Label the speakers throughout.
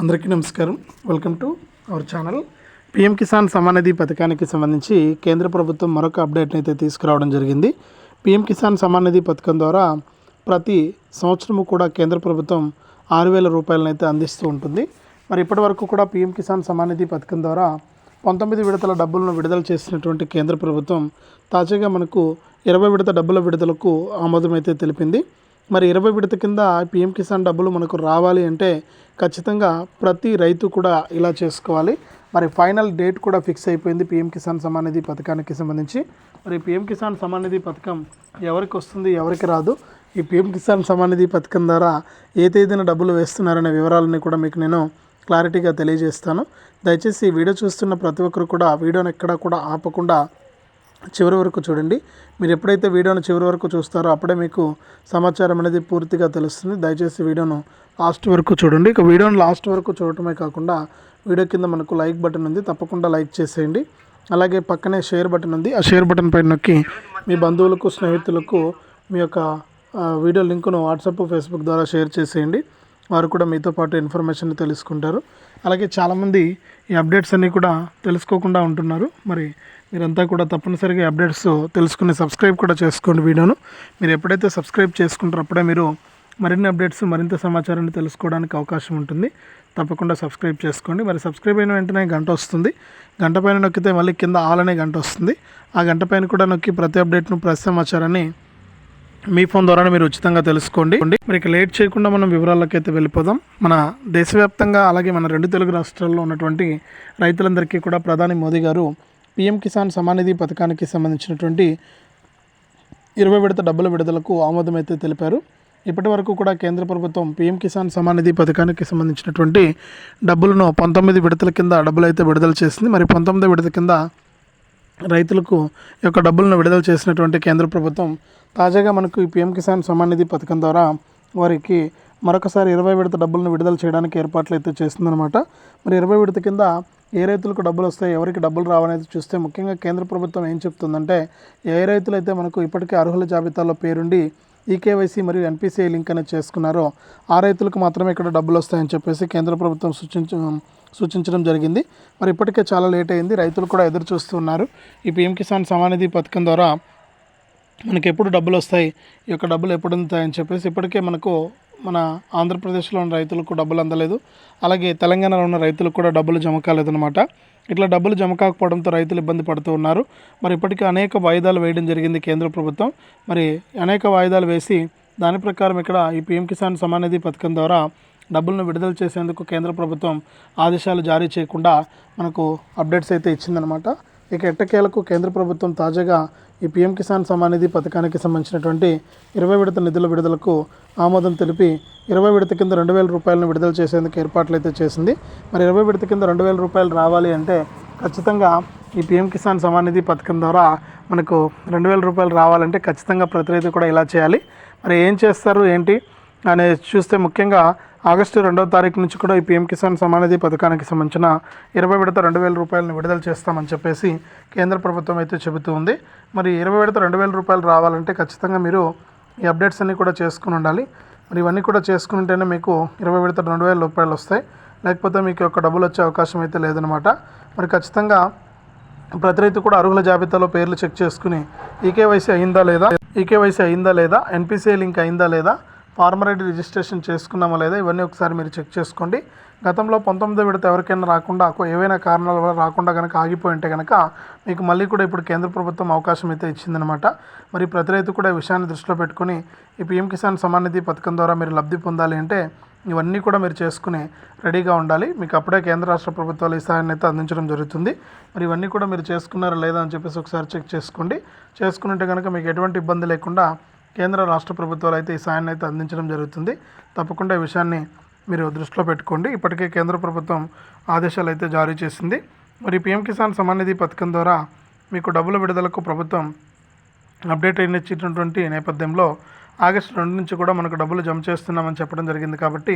Speaker 1: అందరికీ నమస్కారం. Welcome to our channel PM Kisan Samanidhi పథకానికి సంబంధించి కేంద్ర ప్రభుత్వం మరొక అప్డేట్ని అయితే తీసుకురావడం జరిగింది. పిఎం కిసాన్ సమానిధి పథకం ద్వారా ప్రతి సంవత్సరము కూడా కేంద్ర ప్రభుత్వం ఆరు వేల రూపాయలను అయితే అందిస్తూ ఉంటుంది. మరి ఇప్పటి వరకు కూడా పిఎం కిసాన్ సమానిధి పథకం ద్వారా పంతొమ్మిది విడతల డబ్బులను విడుదల చేసినటువంటి కేంద్ర ప్రభుత్వం తాజాగా మనకు ఇరవై విడత డబ్బుల విడుదలకు ఆమోదం అయితే తెలిపింది. మరి ఇరవై విడత కింద పిఎం కిసాన్ డబ్బులు మనకు రావాలి అంటే ఖచ్చితంగా ప్రతి రైతు కూడా ఇలా చేసుకోవాలి. మరి ఫైనల్ డేట్ కూడా ఫిక్స్ అయిపోయింది పిఎం కిసాన్ సమానిధి పథకానికి సంబంధించి. మరి పిఎం కిసాన్ సమానిధి పథకం ఎవరికి వస్తుంది ఎవరికి రాదు? ఈ పిఎం కిసాన్ సమానిధి పథకం ద్వారా ఏ తేదీన డబ్బులు వేస్తున్నారనే వివరాలని కూడా మీకు నేను క్లారిటీగా తెలియజేస్తాను. దయచేసి ఈ వీడియో చూస్తున్న ప్రతి ఒక్కరు కూడా వీడియోని ఎక్కడా కూడా ఆపకుండా చివరి వరకు చూడండి. మీరు ఎప్పుడైతే వీడియోను చివరి వరకు చూస్తారో అప్పుడే మీకు సమాచారం అనేది పూర్తిగా తెలుస్తుంది. దయచేసి వీడియోను లాస్ట్ వరకు చూడండి. ఇక వీడియోను లాస్ట్ వరకు చూడటమే కాకుండా వీడియో కింద మనకు లైక్ బటన్ ఉంది. తప్పకుండా లైక్ చేసేయండి. అలాగే పక్కనే షేర్ బటన్ ఉంది. ఆ షేర్ బటన్ పైన నొక్కి మీ బంధువులకు స్నేహితులకు మీ యొక్క వీడియో లింకును వాట్సాప్ ఫేస్బుక్ ద్వారా షేర్ చేసేయండి. వారు కూడా మీతో పాటు ఇన్ఫర్మేషన్ తెలుసుకుంటారు. అలాగే చాలామంది ఈ అప్డేట్స్ అన్నీ కూడా తెలుసుకోకుండా ఉంటున్నారు. మరి మీరంతా కూడా తప్పనిసరిగా అప్డేట్స్ తెలుసుకుని సబ్స్క్రైబ్ కూడా చేసుకోండి వీడియోను. మీరు ఎప్పుడైతే సబ్స్క్రైబ్ చేసుకుంటారో అప్పుడే మీరు మరిన్ని అప్డేట్స్ మరింత సమాచారాన్ని తెలుసుకోవడానికి అవకాశం ఉంటుంది. తప్పకుండా సబ్స్క్రైబ్ చేసుకోండి. మరి సబ్స్క్రైబ్ అయిన వెంటనే గంట వస్తుంది. గంట పైన నొక్కితే మళ్ళీ కింద ఆల్ అనే గంట వస్తుంది. ఆ గంట పైన కూడా నొక్కి ప్రతి అప్డేట్ను ప్రతి సమాచారాన్ని మీ ఫోన్ ద్వారానే మీరు ఉచితంగా తెలుసుకోండి. మరి ఇక లేట్ చేయకుండా మనం వివరాల్లోకి అయితే వెళ్ళిపోదాం. మన దేశవ్యాప్తంగా అలాగే మన రెండు తెలుగు రాష్ట్రాల్లో ఉన్నటువంటి రైతులందరికీ కూడా ప్రధాని మోదీ గారు పిఎం కిసాన్ సమానిధి పథకానికి సంబంధించినటువంటి ఇరవై విడత డబ్బుల విడుదలకు ఆమోదం అయితే తెలిపారు. ఇప్పటి వరకు కూడా కేంద్ర ప్రభుత్వం పీఎం కిసాన్ సమానిధి పథకానికి సంబంధించినటువంటి డబ్బులను పంతొమ్మిది విడతల కింద డబ్బులు అయితే విడుదల చేసింది. మరి పంతొమ్మిది విడత కింద రైతులకు యొక్క డబ్బులను విడుదల చేసినటువంటి కేంద్ర ప్రభుత్వం తాజాగా మనకు ఈ పీఎం కిసాన్ సమానిధి పథకం ద్వారా వారికి మరొకసారి ఇరవై విడత డబ్బులను విడుదల చేయడానికి ఏర్పాట్లు అయితే చేస్తుందన్నమాట. మరి ఇరవై విడత కింద ఏ రైతులకు డబ్బులు వస్తాయి ఎవరికి డబ్బులు రావనేది చూస్తే ముఖ్యంగా కేంద్ర ప్రభుత్వం ఏం చెప్తుందంటే ఏ రైతులైతే మనకు ఇప్పటికే అర్హుల జాబితాలో పేరుండి ఈకేవైసీ మరియు ఎన్పిసిఐ లింక్ అనేది చేసుకున్నారో ఆ రైతులకు మాత్రమే ఇక్కడ డబ్బులు వస్తాయని చెప్పేసి కేంద్ర ప్రభుత్వం సూచించ సూచించడం జరిగింది. మరి ఇప్పటికే చాలా లేట్ అయింది రైతులు కూడా ఎదురు చూస్తున్నారు ఈ పీఎం కిసాన్ సమానిధి పథకం ద్వారా మనకి ఎప్పుడు డబ్బులు వస్తాయి ఈ యొక్క డబ్బులు ఎప్పుడు అందుతాయని చెప్పేసి ఇప్పటికే మనకు మన ఆంధ్రప్రదేశ్లో ఉన్న రైతులకు డబ్బులు అందలేదు. అలాగే తెలంగాణలో ఉన్న రైతులకు కూడా డబ్బులు జమ కాలేదన్నమాట. ఇట్లా డబ్బులు జమ కాకపోవడంతో రైతులు ఇబ్బంది పడుతూ ఉన్నారు. మరి ఇప్పటికే అనేక వాయిదాలు వేయడం జరిగింది కేంద్ర ప్రభుత్వం. మరి అనేక వాయిదాలు వేసి దాని ప్రకారం ఇక్కడ ఈ పీఎం కిసాన్ సమానిధి పథకం ద్వారా డబ్బులను విడుదల చేసేందుకు కేంద్ర ప్రభుత్వం ఆదేశాలు జారీ చేయకుండా మనకు అప్డేట్స్ అయితే ఇచ్చిందనమాట ఇక ఎట్టకేలకు కేంద్ర ప్రభుత్వం తాజాగా ఈ పీఎం కిసాన్ సమానిధి పథకానికి సంబంధించినటువంటి ఇరవై విడత నిధుల విడుదలకు ఆమోదం తెలిపి ఇరవై విడత కింద రెండు వేల రూపాయలను విడుదల చేసేందుకు ఏర్పాట్లు అయితే చేసింది. మరి ఇరవై విడత కింద రెండు వేల రూపాయలు రావాలి అంటే ఖచ్చితంగా ఈ పీఎం కిసాన్ సమానిధి పథకం ద్వారా మనకు రెండు వేల రూపాయలు రావాలంటే ఖచ్చితంగా ప్రతి రైతు కూడా ఇలా చేయాలి. మరి ఏం చేస్తారు ఏంటి? అనేది చూస్తే ముఖ్యంగా ఆగస్టు రెండవ తారీఖు నుంచి కూడా ఈ పీఎం కిసాన్ సమానిధి పథకానికి సంబంధించిన ఇరవై విడత రెండు వేల రూపాయలను విడుదల చేస్తామని చెప్పేసి కేంద్ర ప్రభుత్వం అయితే చెబుతూ ఉంది. మరి ఇరవై విడత రెండు వేల రూపాయలు రావాలంటే ఖచ్చితంగా మీరు ఈ అప్డేట్స్ అన్నీ కూడా చేసుకుని ఉండాలి. మరి ఇవన్నీ కూడా చేసుకుని ఉంటేనే మీకు ఇరవై విడత రెండు వేల రూపాయలు వస్తాయి. లేకపోతే మీకు యొక్క డబ్బులు వచ్చే అవకాశం అయితే లేదనమాట మరి ఖచ్చితంగా ప్రతి రైతు కూడా అర్హుల జాబితాలో పేర్లు చెక్ చేసుకుని ఈకేవైసీ అయిందా లేదా? ఈకేవైసీ అయిందా లేదా? ఎన్పిసిఐ లింక్ అయిందా లేదా? ఫార్మర్ ఐడి రిజిస్ట్రేషన్ చేసుకున్నామా లేదా ఇవన్నీ ఒకసారి మీరు చెక్ చేసుకోండి. గతంలో పంతొమ్మిదో విడత ఎవరికైనా రాకుండా ఏవైనా కారణాల వల్ల రాకుండా కనుక ఆగిపోయి ఉంటే కనుక మీకు మళ్ళీ కూడా ఇప్పుడు కేంద్ర ప్రభుత్వం అవకాశం అయితే ఇచ్చిందనమాట మరి ప్రతి రైతు కూడా ఈ విషయాన్ని దృష్టిలో పెట్టుకుని ఈ పీఎం కిసాన్ సమాన్ నిధి పథకం ద్వారా మీరు లబ్ధి పొందాలి అంటే ఇవన్నీ కూడా మీరు చేసుకుని రెడీగా ఉండాలి. మీకు అప్పుడే కేంద్ర రాష్ట్ర ప్రభుత్వాలు ఈ సహాయాన్ని అయితే అందించడం జరుగుతుంది. మరి ఇవన్నీ కూడా మీరు చేసుకున్నారా లేదా అని చెప్పేసి ఒకసారి చెక్ చేసుకోండి. చేసుకుంటే కనుక మీకు ఎటువంటి ఇబ్బంది లేకుండా కేంద్ర రాష్ట్ర ప్రభుత్వాలు అయితే ఈ సాయాన్ని అయితే అందించడం జరుగుతుంది. తప్పకుండా ఈ విషయాన్ని మీరు దృష్టిలో పెట్టుకోండి. ఇప్పటికే కేంద్ర ప్రభుత్వం ఆదేశాలు అయితే జారీ చేసింది. మరి పిఎం కిసాన్ సమాన్ నిధి పథకం ద్వారా మీకు డబ్బుల విడుదలకు ప్రభుత్వం అప్డేట్ అయినటువంటి నేపథ్యంలో ఆగస్టు రెండు నుంచి కూడా మనకు డబ్బులు జమ చేస్తున్నామని చెప్పడం జరిగింది కాబట్టి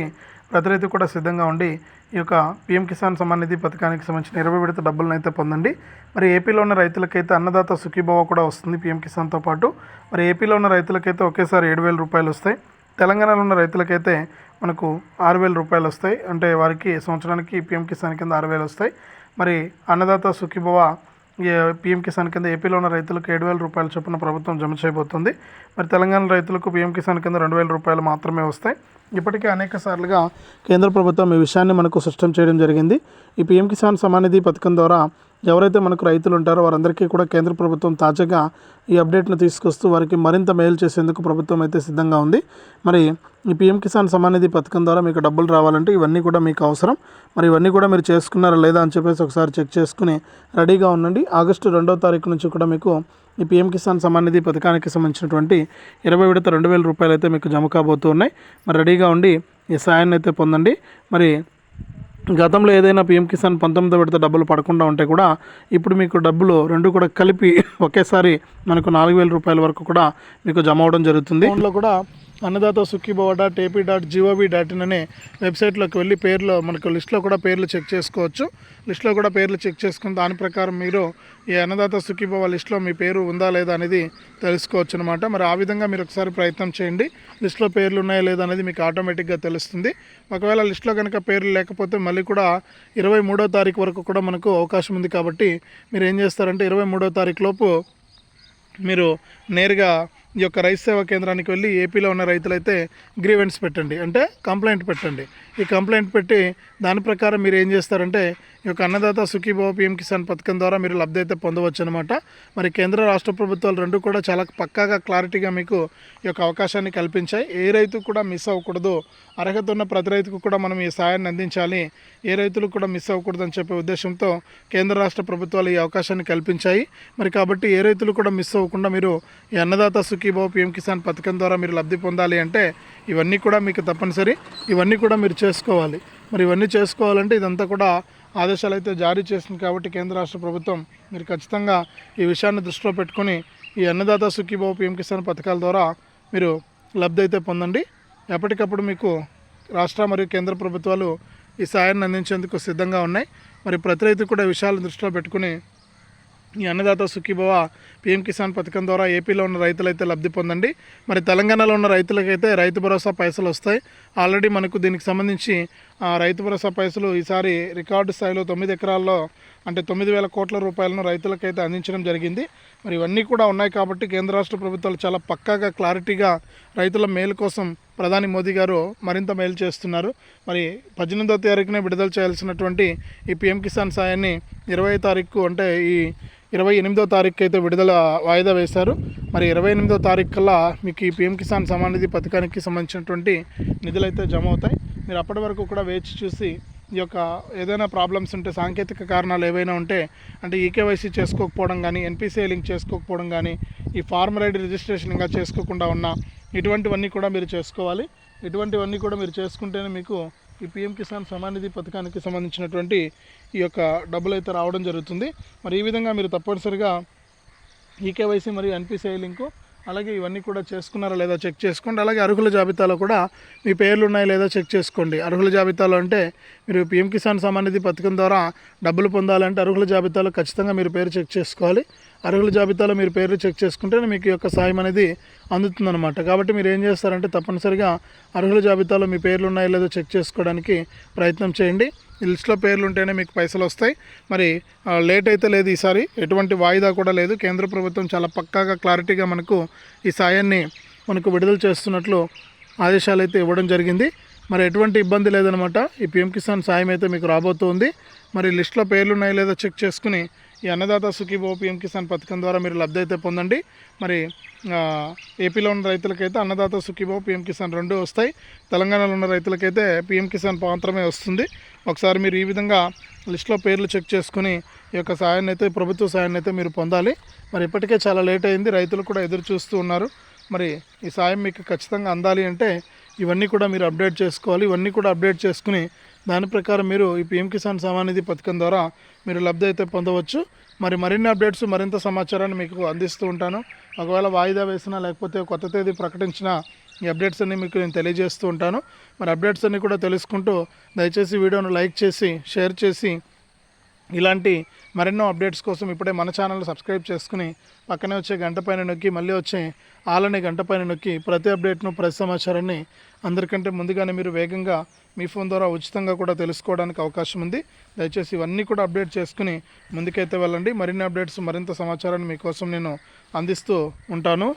Speaker 1: ప్రతి రైతు కూడా సిద్ధంగా ఉండి ఈ యొక్క పీఎం కిసాన్ సమ్మాన్ నిధి పథకానికి సంబంధించిన ఇరవై విడత డబ్బులను అయితే పొందండి. మరి ఏపీలో ఉన్న రైతులకైతే అన్నదాత సుఖీభావ కూడా వస్తుంది పీఎం కిసాన్తో పాటు. మరి ఏపీలో ఉన్న రైతులకైతే ఒకేసారి ఏడు వేల రూపాయలు వస్తాయి. తెలంగాణలో ఉన్న రైతులకైతే మనకు ఆరు వేల రూపాయలు వస్తాయి. అంటే వారికి సంవత్సరానికి పిఎం కిసాన్ కింద ఆరు వేలు వస్తాయి. మరి అన్నదాత సుఖీభవ పిఎం కిసాన్ కింద ఏపీలో ఉన్న రైతులకు ఏడు వేల రూపాయల చొప్పున ప్రభుత్వం జమ చేయబోతుంది. మరి తెలంగాణ రైతులకు పిఎం కిసాన్ కింద రెండు వేల రూపాయలు మాత్రమే వస్తాయి. ఇప్పటికే అనేక సార్లుగా కేంద్ర ప్రభుత్వం ఈ విషయాన్ని మనకు స్పష్టం చేయడం జరిగింది. ఈ పీఎం కిసాన్ సమానిధి పథకం ద్వారా ఎవరైతే మనకు రైతులు ఉంటారో వారందరికీ కూడా కేంద్ర ప్రభుత్వం తాజాగా ఈ అప్డేట్ను తీసుకొస్తూ వారికి మరింత మేలు చేసేందుకు ప్రభుత్వం అయితే సిద్ధంగా ఉంది. మరి ఈ పీఎం కిసాన్ సమానిధి పథకం ద్వారా మీకు డబ్బులు రావాలంటే ఇవన్నీ కూడా మీకు అవసరం. మరి ఇవన్నీ కూడా మీరు చేసుకున్నారా లేదా అని చెప్పేసి ఒకసారి చెక్ చేసుకుని రెడీగా ఉండండి. ఆగస్టు రెండో తారీఖు నుంచి కూడా మీకు ఈ పిఎం కిసాన్ సమానిధి పథకానికి సంబంధించినటువంటి ఇరవై విడత రెండు వేల రూపాయలు అయితే మీకు జమ కాబోతూ ఉన్నాయి. మరి రెడీగా ఉండి ఈ సాయాన్ని అయితే పొందండి. మరి గతంలో ఏదైనా పిఎం కిసాన్ పంతొమ్మిదో విడత డబ్బులు పడకుండా ఉంటే కూడా ఇప్పుడు మీకు డబ్బులు రెండు కూడా కలిపి ఒకేసారి మనకు నాలుగు వేల రూపాయల వరకు కూడా మీకు జమ అవడం జరుగుతుంది. ఫోన్లో కూడా Annadata Sukhibhava dot AP dot GOV dot in అనే వెబ్సైట్లోకి వెళ్ళి పేర్లు మనకు లిస్ట్లో కూడా పేర్లు చెక్ చేసుకోవచ్చు. లిస్ట్లో కూడా పేర్లు చెక్ చేసుకుని దాని ప్రకారం మీరు ఈ అన్నదాత సుఖీభవ లిస్ట్లో మీ పేరు ఉందా లేదా అనేది తెలుసుకోవచ్చు అనమాట మరి ఆ విధంగా మీరు ఒకసారి ప్రయత్నం చేయండి. లిస్ట్లో పేర్లు ఉన్నాయా లేదా అనేది మీకు ఆటోమేటిక్గా తెలుస్తుంది. ఒకవేళ లిస్ట్లో కనుక పేర్లు లేకపోతే మళ్ళీ కూడా ఇరవై మూడో తారీఖు వరకు కూడా మనకు అవకాశం ఉంది కాబట్టి మీరు ఏం చేస్తారంటే ఇరవై మూడో తారీఖు లోపు మీరు నేరుగా ఈ యొక్క రైతు సేవా కేంద్రానికి వెళ్ళి ఏపీలో ఉన్న రైతులైతే గ్రీవెన్స్ పెట్టండి. అంటే కంప్లైంట్ పెట్టండి. ఈ కంప్లైంట్ పెట్టి దాని ప్రకారం మీరు ఏం చేస్తారంటే ఈ యొక్క అన్నదాత సుఖీభావ పిఎం కిసాన్ పథకం ద్వారా మీరు లబ్ధి అయితే పొందవచ్చు అనమాట మరి కేంద్ర రాష్ట్ర ప్రభుత్వాలు రెండు కూడా చాలా పక్కాగా క్లారిటీగా మీకు ఈ యొక్క అవకాశాన్ని కల్పించాయి. ఏ రైతు కూడా మిస్ అవ్వకూడదు. అర్హత ఉన్న ప్రతి రైతుకు కూడా మనం ఈ సాయాన్ని అందించాలి. ఏ రైతులకు కూడా మిస్ అవ్వకూడదు అని చెప్పే ఉద్దేశంతో కేంద్ర రాష్ట్ర ప్రభుత్వాలు ఈ అవకాశాన్ని కల్పించాయి. మరి కాబట్టి ఏ రైతులు కూడా మిస్ అవ్వకుండా మీరు ఈ అన్నదాత సుఖీభావ పిఎం కిసాన్ పథకం ద్వారా మీరు లబ్ధి పొందాలి అంటే ఇవన్నీ కూడా మీకు తప్పనిసరి. ఇవన్నీ కూడా మీరు చేసుకోవాలి. మరి ఇవన్నీ చేసుకోవాలంటే ఇదంతా కూడా ఆదేశాలు అయితే జారీ చేసింది కాబట్టి కేంద్ర రాష్ట్ర ప్రభుత్వం మీరు ఖచ్చితంగా ఈ విషయాన్ని దృష్టిలో పెట్టుకొని ఈ అన్నదాత సుఖీభావ పిఎం కిసాన్ పథకాల ద్వారా మీరు లబ్ధి అయితే పొందండి. ఎప్పటికప్పుడు మీకు రాష్ట్ర మరియు కేంద్ర ప్రభుత్వాలు ఈ సాయాన్ని అందించేందుకు సిద్ధంగా ఉన్నాయి. మరి ప్రతి రైతు కూడా ఈ విషయాలను దృష్టిలో పెట్టుకుని ఈ అన్నదాత సుఖీభవ పిఎం కిసాన్ పథకం ద్వారా ఏపీలో ఉన్న రైతులైతే లబ్ధి పొందండి. మరి తెలంగాణలో ఉన్న రైతులకైతే రైతు భరోసా పైసలు వస్తాయి. ఆల్రెడీ మనకు దీనికి సంబంధించి ఆ, రైతు భరోసా పైసలు ఈసారి రికార్డు స్థాయిలో తొమ్మిది ఎకరాల్లో అంటే తొమ్మిది వేల కోట్ల రూపాయలను రైతులకైతే అందించడం జరిగింది. మరి ఇవన్నీ కూడా ఉన్నాయి కాబట్టి కేంద్ర రాష్ట్ర ప్రభుత్వాలు చాలా పక్కాగా క్లారిటీగా రైతుల మేలు కోసం ప్రధాని మోదీ గారు మరింత మేలు చేస్తున్నారు. మరి పద్దెనిమిదో తారీఖునే విడుదల చేయాల్సినటువంటి ఈ పిఎం కిసాన్ సాయాన్ని ఇరవై తారీఖు అంటే ఈ ఇరవై ఎనిమిదో తారీఖు అయితే విడుదల వాయిదా వేశారు. మరి ఇరవై ఎనిమిదో తారీఖు కల్లా మీకు ఈ పిఎం కిసాన్ సమానిధి పథకానికి సంబంధించినటువంటి నిధులు అయితే జమ అవుతాయి. మీరు అప్పటి వరకు కూడా వేచి చూసి ఈ యొక్క ఏదైనా ప్రాబ్లమ్స్ ఉంటే సాంకేతిక కారణాలు ఏవైనా ఉంటే అంటే ఈకేవైసీ చేసుకోకపోవడం కానీ ఎన్పిసిఐ లింక్ చేసుకోకపోవడం కానీ ఈ ఫార్మర్ ఐడి రిజిస్ట్రేషన్ ఇంకా చేసుకోకుండా ఉన్న ఇటువంటివన్నీ కూడా మీరు చేసుకోవాలి. ఇటువంటివన్నీ కూడా మీరు చేసుకుంటేనే మీకు ఈ పిఎం కిసాన్ సమానిధి పథకానికి సంబంధించినటువంటి ఈ యొక్క డబ్బులు అయితే రావడం జరుగుతుంది. మరి ఈ విధంగా మీరు తప్పనిసరిగా ఈకేవైసీ మరియు ఎన్పిసిఐ లింకు అలాగే ఇవన్నీ కూడా చేసుకున్నారా లేదా చెక్ చేసుకోండి. అలాగే అర్హుల జాబితాలో కూడా మీ పేర్లు ఉన్నాయా లేదా చెక్ చేసుకోండి. అర్హుల జాబితాలో అంటే మీరు పిఎం కిసాన్ సమానిధి పథకం ద్వారా డబ్బులు పొందాలంటే అర్హుల జాబితాలో ఖచ్చితంగా మీరు పేరు చెక్ చేసుకోవాలి. అర్హుల జాబితాలో మీరు పేరు చెక్ చేసుకుంటేనే మీకు యొక్క సాయం అనేది అందుతుందన్నమాట. కాబట్టి మీరు ఏం చేస్తారంటే తప్పనిసరిగా అర్హుల జాబితాలో మీ పేర్లు ఉన్నాయో లేదో చెక్ చేసుకోవడానికి ప్రయత్నం చేయండి. లిస్ట్లో పేర్లు ఉంటేనే మీకు పైసలు వస్తాయి. మరి లేట్ అయితే లేదు ఈసారి. ఎటువంటి వాయిదా కూడా లేదు. కేంద్ర ప్రభుత్వం చాలా పక్కాగా క్లారిటీగా మనకు ఈ సాయాన్ని మనకు విడుదల చేస్తున్నట్లు ఆదేశాలు అయితే ఇవ్వడం జరిగింది. మరి ఎటువంటి ఇబ్బంది లేదనమాట ఈ పిఎం కిసాన్ సాయం అయితే మీకు రాబోతుంది. మరి లిస్ట్లో పేర్లు ఉన్నాయో లేదో చెక్ చేసుకుని ఈ అన్నదాత సుఖీభో పిఎం కిసాన్ పథకం ద్వారా మీరు లబ్ధి అయితే పొందండి. మరి ఏపీలో ఉన్న రైతులకైతే అన్నదాత సుఖీభో పిఎం కిసాన్ రెండు వస్తాయి. తెలంగాణలో ఉన్న రైతులకైతే పిఎం కిసాన్ మాత్రమే వస్తుంది. ఒకసారి మీరు ఈ విధంగా లిస్ట్లో పేర్లు చెక్ చేసుకుని ఈ యొక్క సాయాన్ని అయితే ప్రభుత్వ సాయాన్ని అయితే మీరు పొందాలి. మరి ఇప్పటికే చాలా లేట్ అయింది రైతులు కూడా ఎదురు చూస్తూ ఉన్నారు. మరి ఈ సాయం మీకు ఖచ్చితంగా అందాలి అంటే ఇవన్నీ కూడా మీరు అప్డేట్ చేసుకోవాలి. ఇవన్నీ కూడా అప్డేట్ చేసుకుని దాని ప్రకారం మీరు ఈ పిఎం కిసాన్ సమానిధి పథకం ద్వారా మీరు లబ్ధి అయితే పొందవచ్చు. మరి మరిన్ని అప్డేట్స్ మరింత సమాచారాన్ని మీకు అందిస్తూ ఉంటాను. ఒకవేళ వాయిదా వేసినా లేకపోతే కొత్త తేదీ ప్రకటించిన ఈ అప్డేట్స్ అన్ని మీకు నేను తెలియజేస్తూ ఉంటాను. మరి అప్డేట్స్ అన్నీ కూడా తెలుసుకుంటూ దయచేసి వీడియోను లైక్ చేసి షేర్ చేసి ఇలాంటి మరెన్నో అప్డేట్స్ కోసం ఇప్పుడే మన ఛానల్ సబ్స్క్రైబ్ చేసుకుని పక్కనే వచ్చే గంట పైన నొక్కి మళ్ళీ వచ్చే ఆలని గంట పైన నొక్కి ప్రతి అప్డేట్ను ప్రతి సమాచారాన్ని అందరికంటే ముందుగానే మీరు వేగంగా మీ ఫోన్ ద్వారా ఉచితంగా కూడా తెలుసుకోవడానికి అవకాశం ఉంది. దయచేసి ఇవన్నీ కూడా అప్డేట్ చేసుకుని ముందుకైతే వెళ్ళండి. మరిన్ని అప్డేట్స్ మరింత సమాచారాన్ని మీకోసం నేను అందిస్తూ ఉంటాను.